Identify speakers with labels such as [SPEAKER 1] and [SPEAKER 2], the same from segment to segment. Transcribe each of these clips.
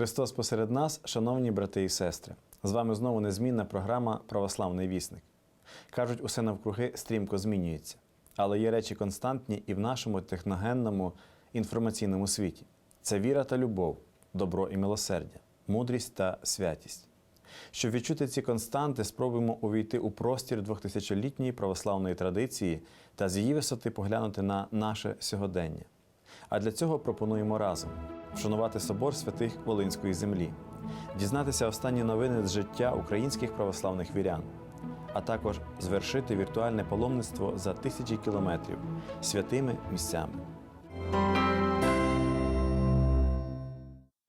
[SPEAKER 1] Христос посеред нас, шановні брати і сестри. З вами знову незмінна програма Православний вісник. Кажуть, усе навкруги стрімко змінюється. Але є речі константні і в нашому техногенному інформаційному світі: це віра та любов, добро і милосердя, мудрість та святість. Щоб відчути ці константи, спробуємо увійти у простір двохтисячолітньої православної традиції та з її висоти поглянути на наше сьогодення. А для цього пропонуємо разом вшанувати собор святих Волинської землі, дізнатися останні новини з життя українських православних вірян, а також звершити віртуальне паломництво за тисячі кілометрів святими місцями.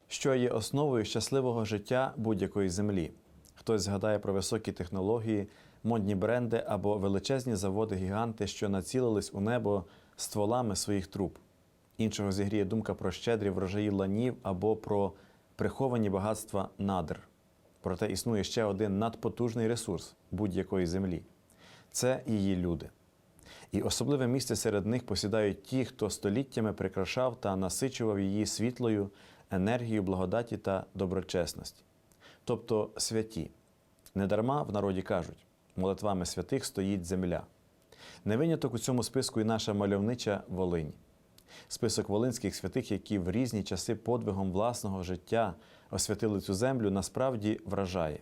[SPEAKER 1] Що є основою щасливого життя будь-якої землі? Хтось згадає про високі технології, модні бренди або величезні заводи-гіганти, що націлились у небо стволами своїх труб. Іншого зігріє думка про щедрі врожаї ланів або про приховані багатства надр. Проте існує ще один надпотужний ресурс будь-якої землі це її люди. І особливе місце серед них посідають ті, хто століттями прикрашав та насичував її світлою, енергією благодаті та доброчесності, тобто святі. Недарма в народі кажуть, молитвами святих стоїть земля. Не виняток у цьому списку і наша мальовнича Волинь. Список волинських святих, які в різні часи подвигом власного життя освятили цю землю, насправді вражає.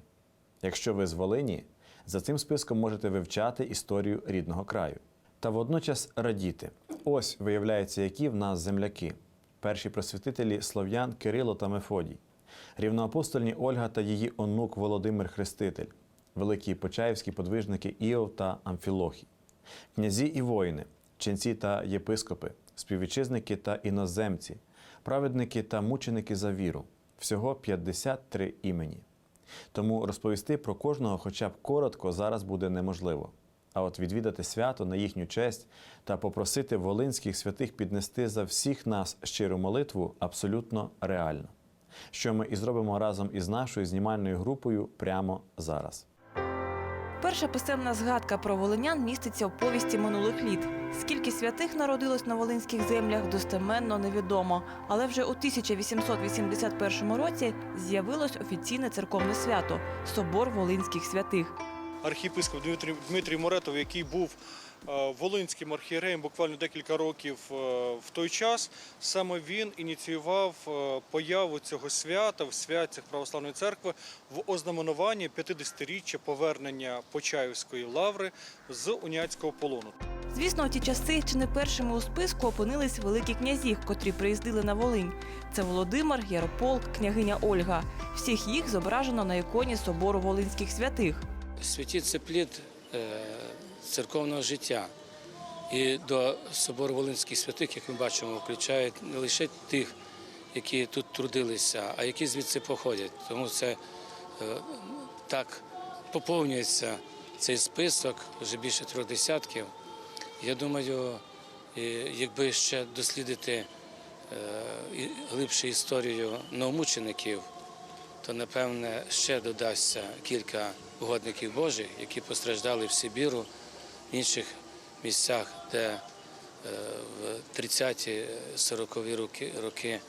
[SPEAKER 1] Якщо ви з Волині, за цим списком можете вивчати історію рідного краю. Та водночас радіти. Ось виявляється, які в нас земляки. Перші просвітителі слов'ян Кирило та Мефодій, рівноапостольні Ольга та її онук Володимир Хреститель, великі почаївські подвижники Іов та Амфілохій, князі і воїни, ченці та єпископи, співвітчизники та іноземці, праведники та мученики за віру. Всього 53 імені. Тому розповісти про кожного хоча б коротко зараз буде неможливо. А от відвідати свято на їхню честь та попросити волинських святих піднести за всіх нас щиру молитву абсолютно реально. Що ми і зробимо разом із нашою знімальною групою прямо зараз.
[SPEAKER 2] Перша писемна згадка про волинян міститься в повісті минулих літ. Скільки святих народилось на волинських землях, достеменно невідомо. Але вже у 1881 році з'явилось офіційне церковне свято Собор Волинських святих.
[SPEAKER 3] Архіпископ Дмитрій, Моретов, який був волинським архієреєм буквально декілька років е, в той час, саме він ініціював е, появу цього свята в святцях Православної церкви в ознаменуванні 50-річчя повернення Почаївської лаври з уніатського полону.
[SPEAKER 2] Звісно, у ті часи чи не першими у списку опинились великі князі, котрі приїздили на Волинь. Це Володимир, Ярополк, княгиня Ольга. Всіх їх зображено на іконі собору Волинських святих.
[SPEAKER 4] Святі це плід е, церковного життя. І до собору Волинських святих, як ми бачимо, включають не лише тих, які тут трудилися, а які звідси походять. Тому це е, так поповнюється цей список, вже більше трьох десятків. Я думаю, якби ще дослідити е, і глибше історію новомучеників, то напевне ще додасться кілька угодників Божих, які постраждали в Сибіру, інших місцях, де е, в 30-40 роки, роки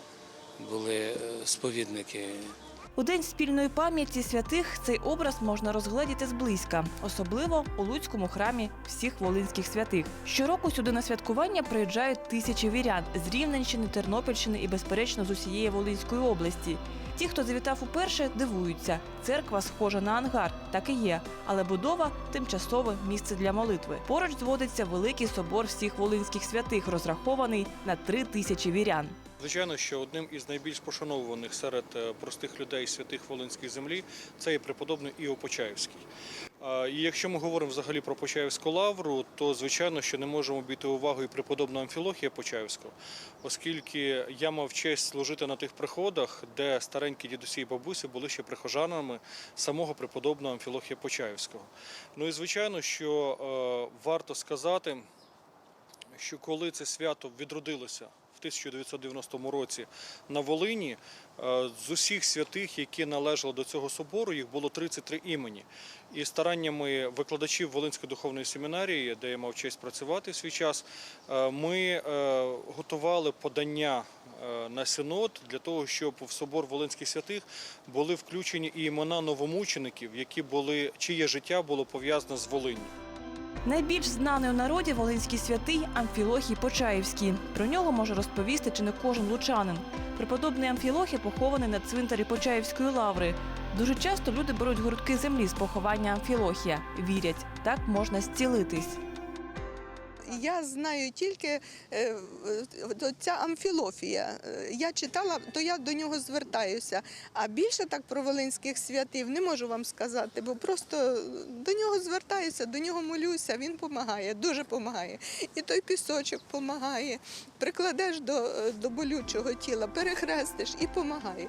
[SPEAKER 4] були е, сповідники.
[SPEAKER 2] У день спільної пам'яті святих цей образ можна розгледіти зблизька, особливо у Луцькому храмі всіх волинських святих. Щороку сюди на святкування приїжджають тисячі вірян з Рівненщини, Тернопільщини і, безперечно, з усієї Волинської області. Ті, хто завітав уперше, дивуються. Церква схожа на ангар, так і є, але будова тимчасове місце для молитви. Поруч зводиться великий собор всіх волинських святих, розрахований на три тисячі вірян.
[SPEAKER 3] Звичайно, що одним із найбільш пошановуваних серед е, простих людей святих Волинської землі це є преподобний Іо Почаївський. І якщо ми говоримо взагалі про Почаївську лавру, то звичайно, що не можемо обійти увагою преподобного Амфілохія Почаївського, оскільки я мав честь служити на тих приходах, де старенькі дідусі і бабусі були ще прихожанами самого преподобного Амфілохія Почаївського. Ну і звичайно, що е, варто сказати, що коли це свято відродилося 1990 році на Волині, е, з усіх святих, які належали до цього собору, їх було 33 імені. І стараннями викладачів Волинської духовної семінарії, де я мав честь працювати в свій час, е, ми е, готували подання на синод для того, щоб в собор Волинських святих були включені і імена новомучеників, які були чиє життя було пов'язане з Волинню.
[SPEAKER 2] Найбільш знаний у народі волинський святий Амфілохій Почаївський. Про нього може розповісти чи не кожен лучанин. Преподобний Амфілохій похований на цвинтарі Почаївської лаври. Дуже часто люди беруть гуртки землі з поховання Амфілохія. Вірять, так можна зцілитись.
[SPEAKER 5] Я знаю тільки е, е, ця амфілофія. Я читала, то я до нього звертаюся. А більше так про волинських святів не можу вам сказати, бо просто до нього звертаюся, до нього молюся. Він допомагає, дуже допомагає. І той пісочок допомагає. Прикладеш до, до болючого тіла, перехрестиш і допомагає.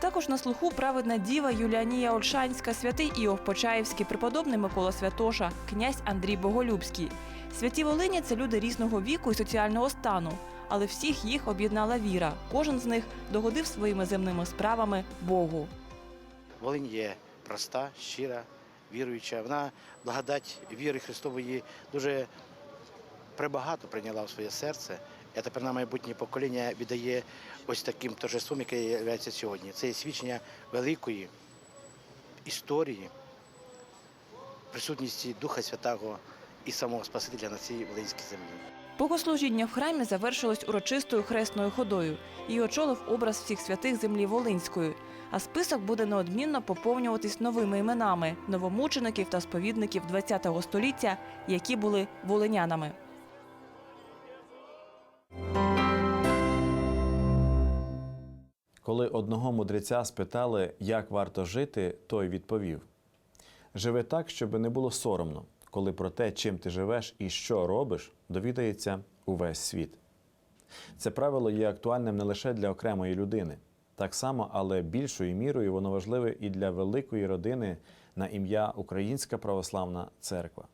[SPEAKER 2] Також на слуху праведна діва Юліанія Ольшанська, святий Іов Почаївський, преподобний Микола Святоша, князь Андрій Боголюбський. Святі Волині це люди різного віку і соціального стану, але всіх їх об'єднала віра. Кожен з них догодив своїми земними справами Богу.
[SPEAKER 6] Волинь є проста, щира, віруюча. Вона благодать віри Христової дуже прибагато прийняла в своє серце. І тепер на майбутнє покоління віддає ось таким торжеством, яке є сьогодні. Це є свідчення великої історії, присутності Духа Святого і самого Спасителя на цій Волинській землі.
[SPEAKER 2] Богослужіння в храмі завершилось урочистою хресною ходою. Її очолив образ всіх святих землі Волинської. А список буде неодмінно поповнюватись новими іменами новомучеників та сповідників ХХ століття, які були волинянами.
[SPEAKER 1] Коли одного мудреця спитали, як варто жити, той відповів: Живи так, щоб не було соромно, коли про те, чим ти живеш і що робиш, довідається увесь світ. Це правило є актуальним не лише для окремої людини, так само, але більшою мірою воно важливе і для великої родини на ім'я Українська Православна Церква.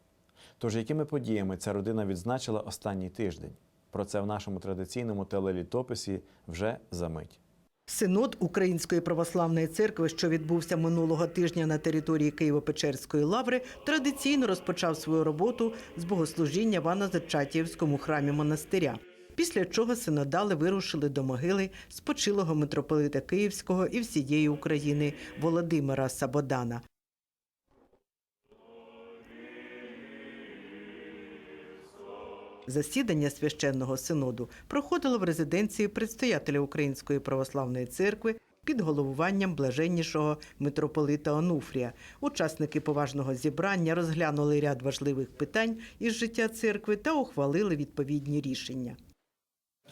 [SPEAKER 1] Тож, якими подіями ця родина відзначила останній тиждень? Про це в нашому традиційному телелітописі вже за мить.
[SPEAKER 7] Синод Української православної церкви, що відбувся минулого тижня на території Києво-Печерської лаври, традиційно розпочав свою роботу з богослужіння в Анно-Зачатіївському храмі монастиря. Після чого синодали вирушили до могили спочилого митрополита Київського і всієї України Володимира Сабодана. Засідання священного синоду проходило в резиденції предстоятеля Української православної церкви під головуванням блаженнішого митрополита Онуфрія. Учасники поважного зібрання розглянули ряд важливих питань із життя церкви та ухвалили відповідні рішення.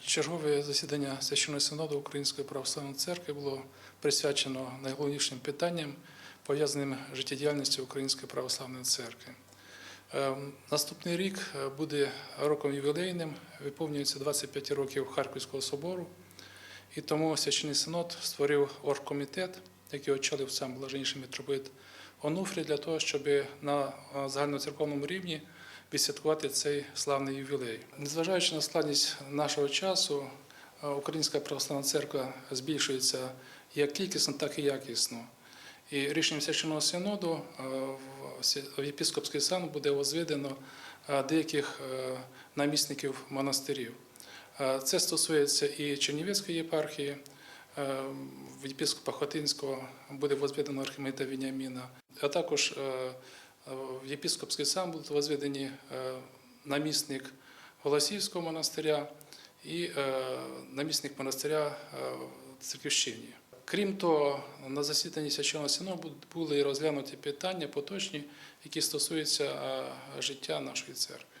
[SPEAKER 8] Чергове засідання священного синоду Української православної церкви було присвячено найголовнішим питанням, пов'язаним з життєдіяльністю Української православної церкви. Е, Наступний рік е, буде роком ювілейним, виповнюється 25 років Харківського собору, і тому священний синод створив оргкомітет, який очолив сам блаженніший митрополит Онуфрій, для того, щоб на е, загальноцерковному рівні відсвяткувати цей славний ювілей. Незважаючи на складність нашого часу, е, Українська православна церква збільшується як кількісно, так і якісно. І рішенням священного синоду в в сан буде возведено е, деяких е, намісників монастирів. Е, Це стосується і Чернівецької єпархії, в єпископа Хотинського буде возведено архімедита Веніаміна, а також в єпископський сам будуть возведені намісник Голосіївського монастиря і намісник монастиря в Церківщині. Крім того, на засіданні священного синоду були розглянуті питання поточні, які стосуються життя нашої церкви.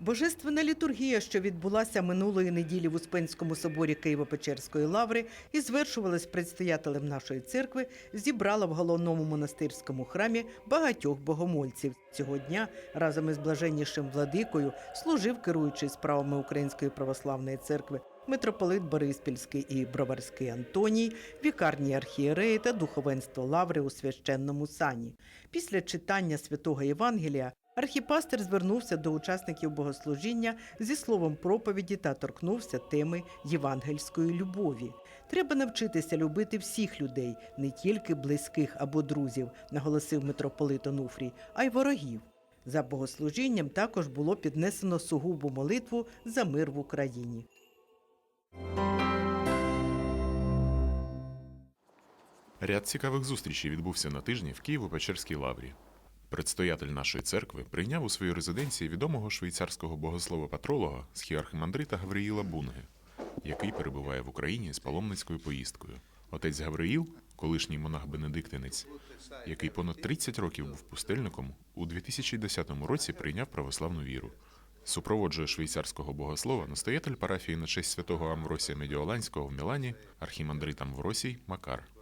[SPEAKER 7] Божественна літургія, що відбулася минулої неділі в Успенському соборі Києво-Печерської лаври і звершувалась предстоятелем нашої церкви, зібрала в головному монастирському храмі багатьох богомольців. Цього дня разом із блаженнішим владикою служив керуючий справами Української православної церкви митрополит Бориспільський і Броварський Антоній, вікарні архієреї та духовенство лаври у священному сані. Після читання святого Євангелія Архіпастер звернувся до учасників богослужіння зі словом проповіді та торкнувся теми євангельської любові. Треба навчитися любити всіх людей, не тільки близьких або друзів, наголосив митрополит Онуфрій, а й ворогів. За богослужінням також було піднесено сугубу молитву за мир в Україні.
[SPEAKER 9] Ряд цікавих зустрічей відбувся на тижні в Києво-Печерській лаврі. Предстоятель нашої церкви прийняв у своїй резиденції відомого швейцарського богослова-патролога схіархимандрита Гавриїла Бунге, який перебуває в Україні з паломницькою поїздкою. Отець Гавриїл, колишній монах-бенедиктинець, який понад 30 років був пустельником, у 2010 році прийняв православну віру. Супроводжує швейцарського богослова настоятель парафії на честь святого Амвросія Медіоланського в Мілані, архімандрит Амвросій Макар.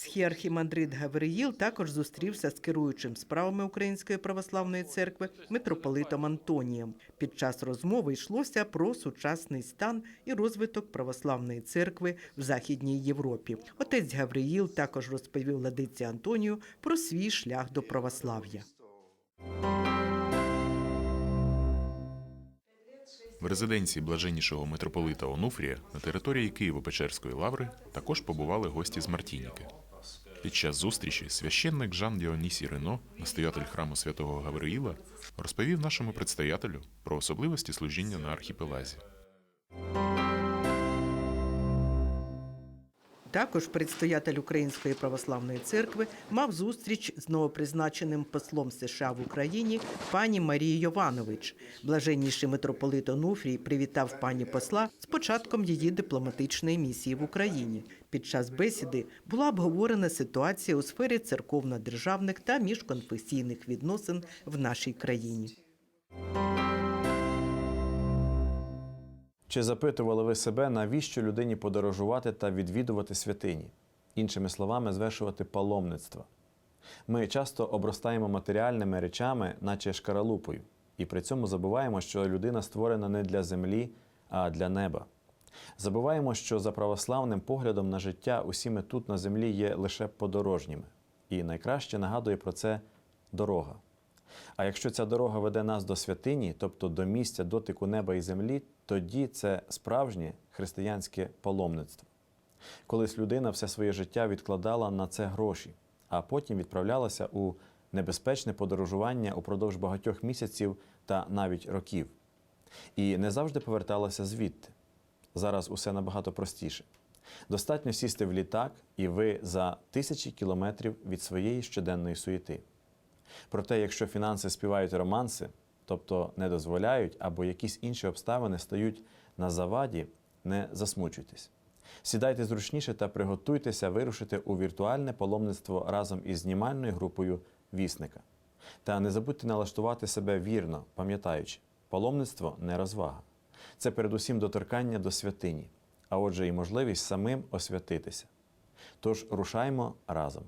[SPEAKER 7] Схіархімандрит Гавриїл також зустрівся з керуючим справами Української православної церкви митрополитом Антонієм. Під час розмови йшлося про сучасний стан і розвиток православної церкви в Західній Європі. Отець Гавриїл також розповів владиці Антонію про свій шлях до православ'я.
[SPEAKER 9] В резиденції блаженнішого митрополита Онуфрія на території Києво-Печерської лаври також побували гості з Мартініки. Під час зустрічі священник Жан Діонісій Рено, настоятель храму святого Гавриїла, розповів нашому предстоятелю про особливості служіння на архіпелазі.
[SPEAKER 7] Також предстоятель Української православної церкви мав зустріч з новопризначеним послом США в Україні пані Марією Йованович. Блаженніший митрополит Онуфрій привітав пані посла з початком її дипломатичної місії в Україні. Під час бесіди була обговорена ситуація у сфері церковно-державних та міжконфесійних відносин в нашій країні.
[SPEAKER 1] Чи запитували ви себе, навіщо людині подорожувати та відвідувати святині? Іншими словами, звершувати паломництво. Ми часто обростаємо матеріальними речами, наче шкаралупою, і при цьому забуваємо, що людина створена не для землі, а для неба. Забуваємо, що за православним поглядом на життя усі ми тут на землі є лише подорожніми. І найкраще нагадує про це дорога. А якщо ця дорога веде нас до святині, тобто до місця дотику неба і землі, тоді це справжнє християнське паломництво. Колись людина все своє життя відкладала на це гроші, а потім відправлялася у небезпечне подорожування упродовж багатьох місяців та навіть років. І не завжди поверталася звідти. Зараз усе набагато простіше. Достатньо сісти в літак, і ви за тисячі кілометрів від своєї щоденної суєти. Проте, якщо фінанси співають романси, тобто не дозволяють або якісь інші обставини стають на заваді, не засмучуйтесь. Сідайте зручніше та приготуйтеся вирушити у віртуальне паломництво разом із знімальною групою вісника. Та не забудьте налаштувати себе вірно, пам'ятаючи, паломництво не розвага. Це передусім доторкання до святині, а отже, і можливість самим освятитися. Тож рушаймо разом.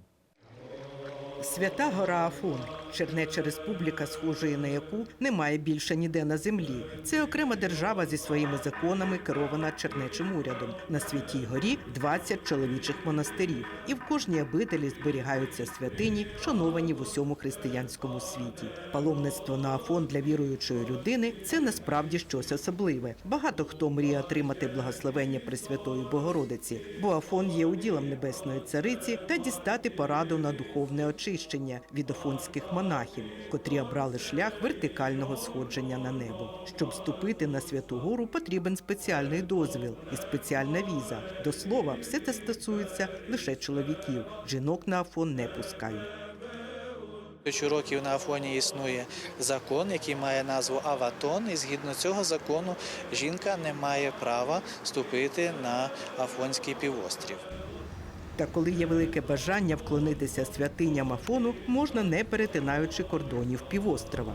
[SPEAKER 7] Свята гора Афон, чернеча республіка, схожої на яку немає більше ніде на землі. Це окрема держава зі своїми законами, керована чернечим урядом. На святій горі 20 чоловічих монастирів, і в кожній обителі зберігаються святині, шановані в усьому християнському світі. Паломництво на Афон для віруючої людини це насправді щось особливе. Багато хто мріє отримати благословення Пресвятої Богородиці, бо Афон є уділом небесної цариці та дістати пораду на духовне очищення від афонських монахів, котрі обрали шлях вертикального сходження на небо. Щоб вступити на святу гору, потрібен спеціальний дозвіл і спеціальна віза. До слова, все це стосується лише чоловіків. Жінок на Афон не пускають.
[SPEAKER 10] Тисячу років на Афоні існує закон, який має назву Аватон, і згідно цього закону жінка не має права вступити на Афонський півострів.
[SPEAKER 7] Та коли є велике бажання вклонитися святиням Афону, можна не перетинаючи кордонів півострова.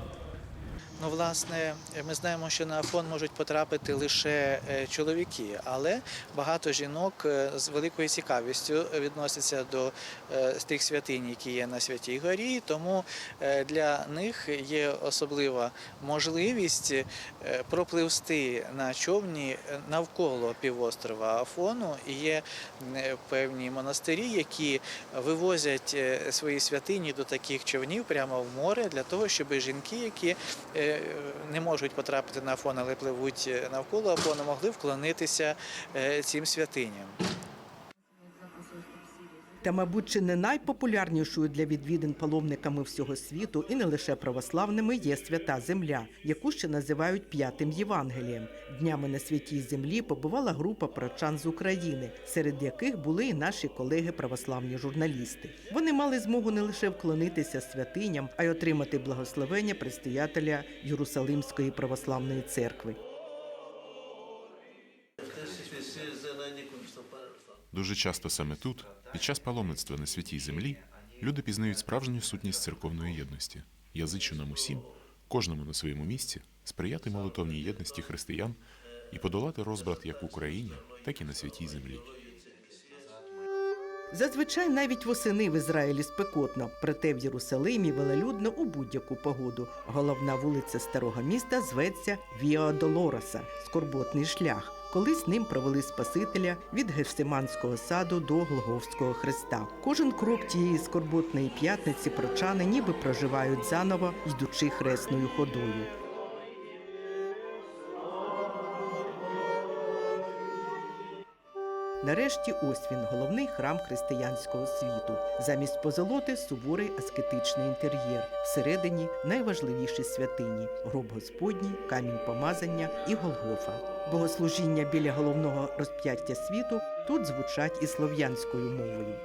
[SPEAKER 10] Ну, власне, ми знаємо, що на Афон можуть потрапити лише е, чоловіки, але багато жінок е, з великою цікавістю відносяться до е, тих святинь, які є на Святій Горі. Тому для них є особлива можливість пропливсти на човні навколо півострова Афону. І є певні монастирі, які вивозять свої святині до таких човнів прямо в море для того, щоб жінки, які не можуть потрапити на Афон, але пливуть е, навколо Афона, могли вклонитися е, цим святиням.
[SPEAKER 7] Та, мабуть, чи не найпопулярнішою для відвідин паломниками всього світу і не лише православними є свята земля, яку ще називають п'ятим Євангелієм. Днями на святій землі побувала група прочан з України, серед яких були і наші колеги православні журналісти. Вони мали змогу не лише вклонитися святиням, а й отримати благословення предстоятеля Єрусалимської православної церкви.
[SPEAKER 9] Дуже часто саме тут, під час паломництва на святій землі, люди пізнають справжню сутність церковної єдності. Я нам усім, кожному на своєму місці, сприяти молитовній єдності християн і подолати розбрат як в Україні, так і на святій землі.
[SPEAKER 7] Зазвичай навіть восени в Ізраїлі спекотно, проте в Єрусалимі велелюдно у будь-яку погоду. Головна вулиця старого міста зветься Віа Долороса скорботний шлях. Колись ним провели Спасителя від Гефсиманського саду до Голговського хреста. Кожен крок тієї скорботної п'ятниці прочани ніби проживають заново, йдучи хресною ходою. Нарешті ось він, головний храм християнського світу. Замість позолоти суворий аскетичний інтер'єр. Всередині найважливіші святині: гроб Господній, камінь помазання і Голгофа. Богослужіння біля головного розп'яття світу тут звучать і слов'янською мовою.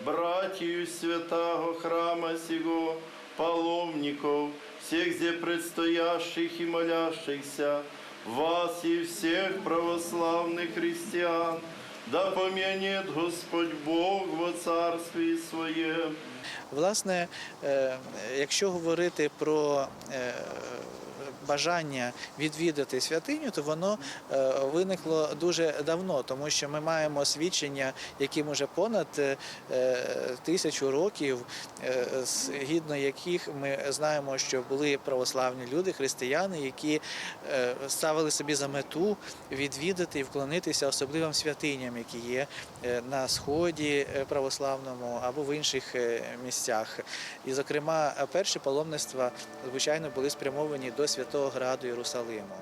[SPEAKER 11] братью святого храма сего, паломников, всех здесь предстоящих и молящихся, вас и всех православных христиан, да помянет Господь Бог во царстве Своем.
[SPEAKER 10] Власне, е, якщо говорити про е, бажання відвідати святиню, то воно е, виникло дуже давно, тому що ми маємо свідчення, яким уже понад е, тисячу років, е, згідно яких ми знаємо, що були православні люди, християни, які ставили собі за мету відвідати і вклонитися особливим святиням, які є на сході православному або в інших місцях. І, зокрема, перші паломництва, звичайно, були спрямовані до Святого Граду Єрусалиму.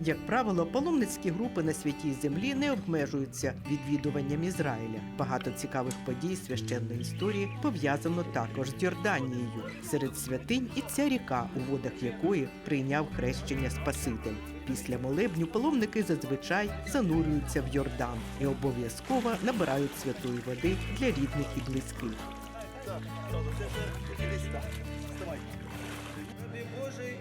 [SPEAKER 7] Як правило, паломницькі групи на святій землі не обмежуються відвідуванням Ізраїля. Багато цікавих подій священної історії пов'язано також з Йорданією. Серед святинь і ця ріка, у водах якої прийняв хрещення Спаситель. Після молебню паломники зазвичай занурюються в Йордан і обов'язково набирають святої води для рідних і близьких.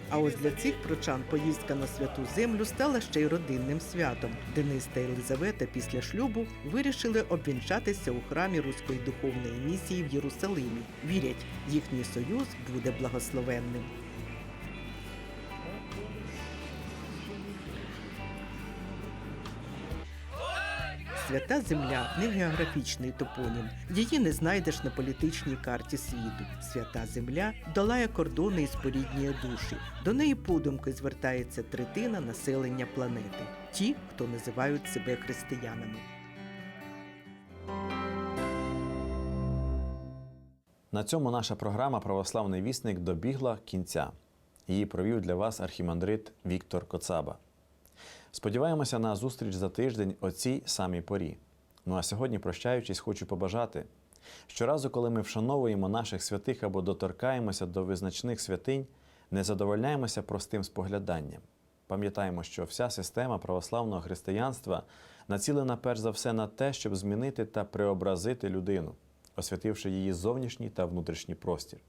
[SPEAKER 7] А ось для цих прочан поїздка на святу землю стала ще й родинним святом. Денис та Єлизавета після шлюбу вирішили обвінчатися у храмі Руської духовної місії в Єрусалимі. Вірять, їхній союз буде благословенним. Свята земля не географічний топонім. Її не знайдеш на політичній карті світу. Свята земля долає кордони і споріднює душі. До неї подумки звертається третина населення планети. Ті, хто називають себе християнами.
[SPEAKER 1] На цьому наша програма Православний вісник добігла кінця. Її провів для вас архімандрит Віктор Коцаба. Сподіваємося на зустріч за тиждень о цій самій порі. Ну а сьогодні, прощаючись, хочу побажати. Щоразу, коли ми вшановуємо наших святих або доторкаємося до визначних святинь, не задовольняємося простим спогляданням. Пам'ятаємо, що вся система православного християнства націлена перш за все на те, щоб змінити та преобразити людину, освятивши її зовнішній та внутрішній простір.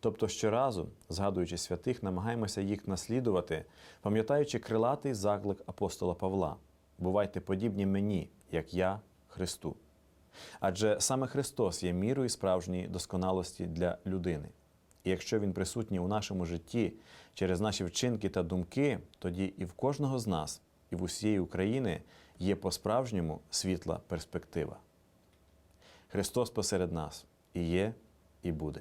[SPEAKER 1] Тобто щоразу, згадуючи святих, намагаємося їх наслідувати, пам'ятаючи крилатий заклик апостола Павла: бувайте подібні мені, як я Христу. Адже саме Христос є мірою справжньої досконалості для людини. І якщо Він присутній у нашому житті через наші вчинки та думки, тоді і в кожного з нас, і в усієї України є по-справжньому світла перспектива. Христос посеред нас і є, і буде.